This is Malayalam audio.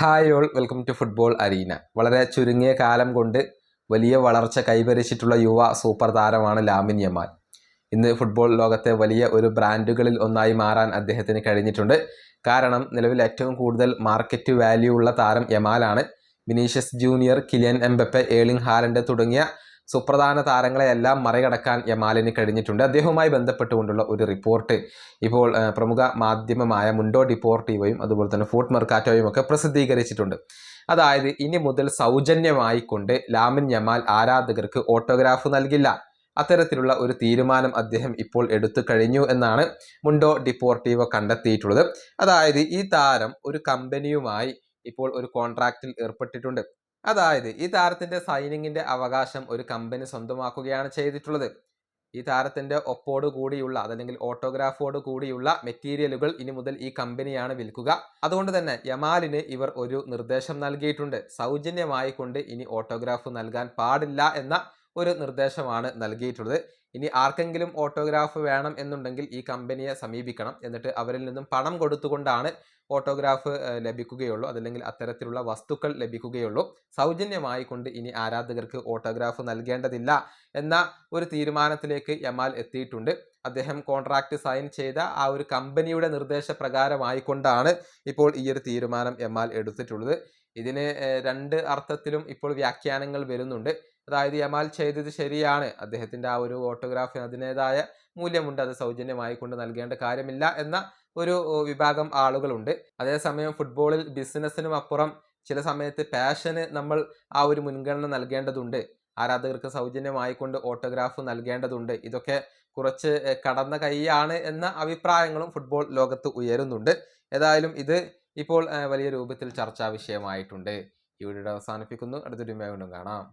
Hi all welcome to football arena വളരെ ചുരുങ്ങിയ കാലം കൊണ്ട് വലിയ വളർച്ച കൈവരിച്ചിട്ടുള്ള യുവ സൂപ്പർ താരമാണ് ലാമിൻ യമാൽ. ഇന്ന് ഫുട്ബോൾ ലോകത്തെ വലിയ ഒരു ബ്രാൻഡുകളിൽ ഒന്നായി മാറാൻ അദ്ദേഹത്തിന് കഴിഞ്ഞിട്ടുണ്ട്. കാരണം നിലവിൽ ഏറ്റവും കൂടുതൽ മാർക്കറ്റ് വാല്യൂ ഉള്ള താരം യമാലാണ്. Vinicius Junior Kylian Mbappe Erling Haaland തുടങ്ങിയ സുപ്രധാന താരങ്ങളെയെല്ലാം മറികടക്കാൻ യമാലിന് കഴിഞ്ഞിട്ടുണ്ട്. അദ്ദേഹവുമായി ബന്ധപ്പെട്ടുകൊണ്ടുള്ള ഒരു റിപ്പോർട്ട് ഇപ്പോൾ പ്രമുഖ മാധ്യമമായ മുണ്ടോ ഡിപ്പോർട്ടീവയും അതുപോലെ തന്നെ ഫോർട്ട് മെർക്കാറ്റോയും ഒക്കെ പ്രസിദ്ധീകരിച്ചിട്ടുണ്ട്. അതായത് ഇനി മുതൽ സൗജന്യമായിക്കൊണ്ട് ലാമിൻ യമാൽ ആരാധകർക്ക് ഓട്ടോഗ്രാഫ് നൽകില്ല. അത്തരത്തിലുള്ള ഒരു തീരുമാനം അദ്ദേഹം ഇപ്പോൾ എടുത്തു കഴിഞ്ഞു എന്നാണ് മുണ്ടോ ഡിപ്പോർട്ടീവോ കണ്ടെത്തിയിട്ടുള്ളത്. അതായത് ഈ താരം ഒരു കമ്പനിയുമായി ഇപ്പോൾ ഒരു കോൺട്രാക്റ്റിൽ ഏർപ്പെട്ടിട്ടുണ്ട്. അതായത് ഈ താരത്തിന്റെ സൈനിങ്ങിന്റെ അവകാശം ഒരു കമ്പനി സ്വന്തമാക്കുകയാണ് ചെയ്തിട്ടുള്ളത്. ഈ താരത്തിന്റെ ഒപ്പോട് കൂടിയുള്ള അതല്ലെങ്കിൽ ഓട്ടോഗ്രാഫോട് കൂടിയുള്ള മെറ്റീരിയലുകൾ ഇനി മുതൽ ഈ കമ്പനിയാണ് വിൽക്കുക. അതുകൊണ്ട് തന്നെ യമാലിന് ഇവർ ഒരു നിർദ്ദേശം നൽകിയിട്ടുണ്ട്. സൗജന്യമായി കൊണ്ട് ഇനി ഓട്ടോഗ്രാഫ് നൽകാൻ പാടില്ല എന്ന ഒരു നിർദ്ദേശമാണ് നൽകിയിട്ടുള്ളത്. ഇനി ആർക്കെങ്കിലും ഓട്ടോഗ്രാഫ് വേണം എന്നുണ്ടെങ്കിൽ ഈ കമ്പനിയെ സമീപിക്കണം. എന്നിട്ട് അവരിൽ നിന്നും പണം കൊടുത്തുകൊണ്ടാണ് ഓട്ടോഗ്രാഫ് ലഭിക്കുകയുള്ളൂ. അതല്ലെങ്കിൽ അത്തരത്തിലുള്ള വസ്തുക്കൾ ലഭിക്കുകയുള്ളൂ. സൗജന്യമായി കൊണ്ട് ഇനി ആരാധകർക്ക് ഓട്ടോഗ്രാഫ് നൽകേണ്ടതില്ല എന്ന ഒരു തീരുമാനത്തിലേക്ക് യമാൽ എത്തിയിട്ടുണ്ട്. അദ്ദേഹം കോൺട്രാക്ട് സൈൻ ചെയ്ത ആ ഒരു കമ്പനിയുടെ നിർദ്ദേശപ്രകാരമായിക്കൊണ്ടാണ് ഇപ്പോൾ ഈ ഒരു തീരുമാനം യമാൽ എടുത്തിട്ടുള്ളത്. ഇതിന് രണ്ട് അർത്ഥത്തിലും ഇപ്പോൾ വ്യാഖ്യാനങ്ങൾ വരുന്നുണ്ട്. അതായത് യമാൽ ചെയ്തത് ശരിയാണ്. അദ്ദേഹത്തിന്റെ ആ ഒരു ഓട്ടോഗ്രാഫിന് അതിന്റെതായ മൂല്യമുണ്ട്. അത് സൗജന്യമായി കൊണ്ട് നൽകേണ്ട കാര്യമില്ല എന്ന ഒരു വിഭാഗം ആളുകളുണ്ട്. അതേസമയം ഫുട്ബോളിൽ ബിസിനസ്സിനും അപ്പുറം ചില സമയത്ത് പാഷന് നമ്മൾ ആ ഒരു മുൻഗണന നൽകേണ്ടതുണ്ട്. ആരാധകർക്ക് സൗജന്യമായിക്കൊണ്ട് ഓട്ടോഗ്രാഫ് നൽകേണ്ടതുണ്ട്. ഇതൊക്കെ കുറച്ച് കടന്ന കൈയാണ് എന്ന അഭിപ്രായങ്ങളും ഫുട്ബോൾ ലോകത്ത് ഉയരുന്നുണ്ട്. ഏതായാലും ഇത് ഇപ്പോൾ വലിയ രൂപത്തിൽ ചർച്ചാ വിഷയമായിട്ടുണ്ട്. ഈ വീഡിയോ അവസാനിപ്പിക്കുന്നു. അടുത്തൊരു വീണ്ടും കാണാം.